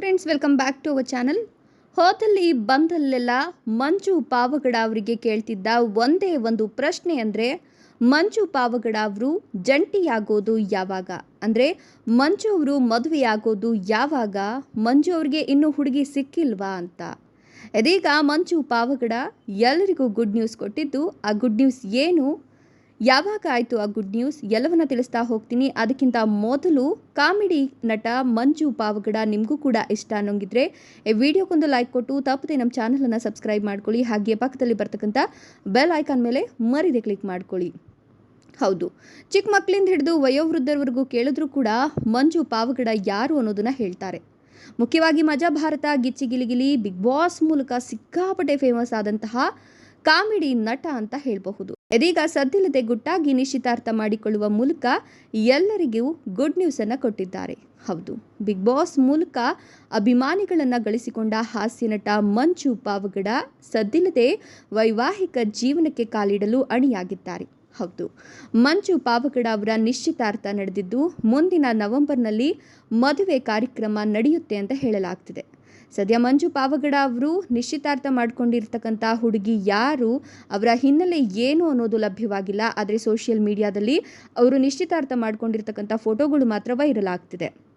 Friends welcome back to our channel ಹೋದಲ್ಲಿ ಬಂದಲ್ಲೆಲ್ಲ ಮಂಜು ಪಾವಗಡ ಅವರಿಗೆ ಕೇಳ್ತಿದ್ದ ಒಂದೇ ಒಂದು ಪ್ರಶ್ನೆ ಅಂದರೆ, ಮಂಜು ಪಾವಗಡ ಅವರು ಜಂಟಿಯಾಗೋದು ಯಾವಾಗ? ಅಂದರೆ, ಮಂಜು ಅವರು ಮದುವೆಯಾಗೋದು ಯಾವಾಗ? ಮಂಜು ಅವರಿಗೆ ಇನ್ನೂ ಹುಡುಗಿ ಸಿಕ್ಕಿಲ್ವಾ ಅಂತ. ಇದೀಗ ಮಂಜು ಪಾವಗಡ ಎಲ್ಲರಿಗೂ ಗುಡ್ ನ್ಯೂಸ್ ಕೊಟ್ಟಿದ್ದು, ಆ ಗುಡ್ ನ್ಯೂಸ್ ಏನು? ಯಾವಾಗ ಆಯಿತು ಆ ಗುಡ್ ನ್ಯೂಸ್ ಎಲ್ಲವನ್ನ ತಿಳಿಸ್ತಾ ಹೋಗ್ತೀನಿ. ಅದಕ್ಕಿಂತ ಮೊದಲು ಕಾಮಿಡಿ ನಟ ಮಂಜು ಪಾವಗಡ ನಿಮಗೂ ಕೂಡ ಇಷ್ಟ ಅನ್ನೋಂಗಿದ್ರೆ, ಈ ವಿಡಿಯೋಕ್ಕೊಂದು ಲೈಕ್ ಕೊಟ್ಟು, ತಪ್ಪದೆ ನಮ್ಮ ಚಾನಲನ್ನು ಸಬ್ಸ್ಕ್ರೈಬ್ ಮಾಡ್ಕೊಳ್ಳಿ. ಹಾಗೆ ಪಕ್ಕದಲ್ಲಿ ಬರ್ತಕ್ಕಂಥ ಬೆಲ್ ಐಕಾನ್ ಮೇಲೆ ಮರಿದೆ ಕ್ಲಿಕ್ ಮಾಡ್ಕೊಳ್ಳಿ. ಹೌದು. ಚಿಕ್ಕ ಮಕ್ಕಳಿಂದ ಹಿಡಿದು ವಯೋವೃದ್ಧರವರೆಗೂ ಕೇಳಿದ್ರೂ ಕೂಡ ಮಂಜು ಪಾವಗಡ ಯಾರು ಅನ್ನೋದನ್ನ ಹೇಳ್ತಾರೆ. ಮುಖ್ಯವಾಗಿ ಮಜಾ ಭಾರತ, ಗಿಚ್ಚಿ ಗಿಲಿಗಿಲಿ ಬಿಗ್ ಬಾಸ್ ಮೂಲಕ ಸಿಕ್ಕಾಪಟ್ಟೆ ಫೇಮಸ್ ಆದಂತಹ ಕಾಮಿಡಿ ನಟ ಅಂತ ಹೇಳಬಹುದು. ಇದೀಗ ಸದ್ದಿಲ್ಲದೆ ಗುಟ್ಟಾಗಿ ನಿಶ್ಚಿತಾರ್ಥ ಮಾಡಿಕೊಳ್ಳುವ ಮೂಲಕ ಎಲ್ಲರಿಗೂ ಗುಡ್ ನ್ಯೂಸ್ ಅನ್ನ ಕೊಟ್ಟಿದ್ದಾರೆ. ಹೌದು ಬಿಗ್ ಬಾಸ್ ಮೂಲಕ ಅಭಿಮಾನಿಗಳನ್ನ ಗಳಿಸಿಕೊಂಡ ಹಾಸ್ಯ ನಟ ಮಂಜು ಪಾವಗಡ ಸದ್ದಿಲ್ಲದೆ ವೈವಾಹಿಕ ಜೀವನಕ್ಕೆ ಕಾಲಿಡಲು ಅಣಿಯಾಗಿದ್ದಾರೆ. ಹೌದು, ಮಂಜು ಪಾವಗಡ ಅವರ ನಿಶ್ಚಿತಾರ್ಥ ನಡೆದಿದ್ದು ಮುಂದಿನ ನವೆಂಬರ್ನಲ್ಲಿ ಮದುವೆ ಕಾರ್ಯಕ್ರಮ ನಡೆಯುತ್ತೆ ಅಂತ ಹೇಳಲಾಗ್ತಿದೆ. ಸದ್ಯ ಮಂಜು ಪಾವಗಡ ಅವರು ನಿಶ್ಚಿತಾರ್ಥ ಮಾಡಿಕೊಂಡಿರ್ತಕ್ಕಂಥ ಹುಡುಗಿ ಯಾರು, ಅವರ ಹಿನ್ನೆಲೆ ಏನು ಅನ್ನೋದು ಲಭ್ಯವಾಗಿಲ್ಲ. ಆದರೆ ಸೋಷಿಯಲ್ ಮೀಡಿಯಾದಲ್ಲಿ ಅವರು ನಿಶ್ಚಿತಾರ್ಥ ಮಾಡಿಕೊಂಡಿರ್ತಕ್ಕಂಥ ಫೋಟೋಗಳು ಮಾತ್ರ ವೈರಲ್ ಆಗ್ತಿದೆ.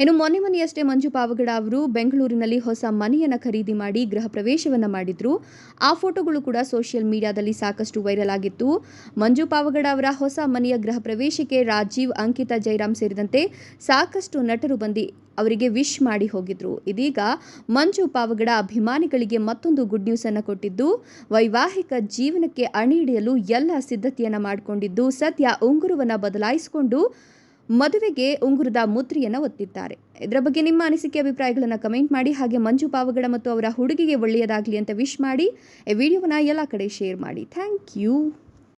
ಇನ್ನು ಮೊನ್ನೆ ಮೊನ್ನೆಯಷ್ಟೇ ಮಂಜು ಪಾವಗಡ ಅವರು ಬೆಂಗಳೂರಿನಲ್ಲಿ ಹೊಸ ಮನೆಯನ್ನು ಖರೀದಿ ಮಾಡಿ ಗೃಹ ಪ್ರವೇಶವನ್ನು ಮಾಡಿದ್ರು. ಆ ಫೋಟೋಗಳು ಕೂಡ ಸೋಷಿಯಲ್ ಮೀಡಿಯಾದಲ್ಲಿ ಸಾಕಷ್ಟು ವೈರಲ್ ಆಗಿತ್ತು. ಮಂಜು ಪಾವಗಡ ಅವರ ಹೊಸ ಮನೆಯ ಗೃಹ ಪ್ರವೇಶಕ್ಕೆ ರಾಜೀವ್, ಅಂಕಿತಾ, ಜೈರಾಮ್ ಸೇರಿದಂತೆ ಸಾಕಷ್ಟು ನಟರು ಬಂದು ಅವರಿಗೆ ವಿಶ್ ಮಾಡಿ ಹೋಗಿದ್ರು. ಇದೀಗ ಮಂಜು ಪಾವಗಡ ಅಭಿಮಾನಿಗಳಿಗೆ ಮತ್ತೊಂದು ಗುಡ್ ನ್ಯೂಸ್ ಅನ್ನು ಕೊಟ್ಟಿದ್ದು, ವೈವಾಹಿಕ ಜೀವನಕ್ಕೆ ಅಣಿ ಹಿಡಿಯಲು ಎಲ್ಲ ಸಿದ್ಧತೆಯನ್ನು ಮಾಡಿಕೊಂಡಿದ್ದು, ಸದ್ಯ ಉಂಗುರವನ್ನು ಬದಲಾಯಿಸಿಕೊಂಡು ಮದುವೆಗೆ ಉಂಗುರದ ಮುದ್ರೆಯನ್ನು ಒತ್ತಿದ್ದಾರೆ. ಇದರ ಬಗ್ಗೆ ನಿಮ್ಮ ಅನಿಸಿಕೆ, ಅಭಿಪ್ರಾಯಗಳನ್ನು ಕಮೆಂಟ್ ಮಾಡಿ. ಹಾಗೆ ಮಂಜು ಪಾವಗಡ ಮತ್ತು ಅವರ ಹುಡುಗಿಗೆ ಒಳ್ಳೆಯದಾಗಲಿ ಅಂತ ವಿಶ್ ಮಾಡಿ. ಈ ವಿಡಿಯೋವನ್ನು ಎಲ್ಲ ಕಡೆ ಶೇರ್ ಮಾಡಿ. Thank you.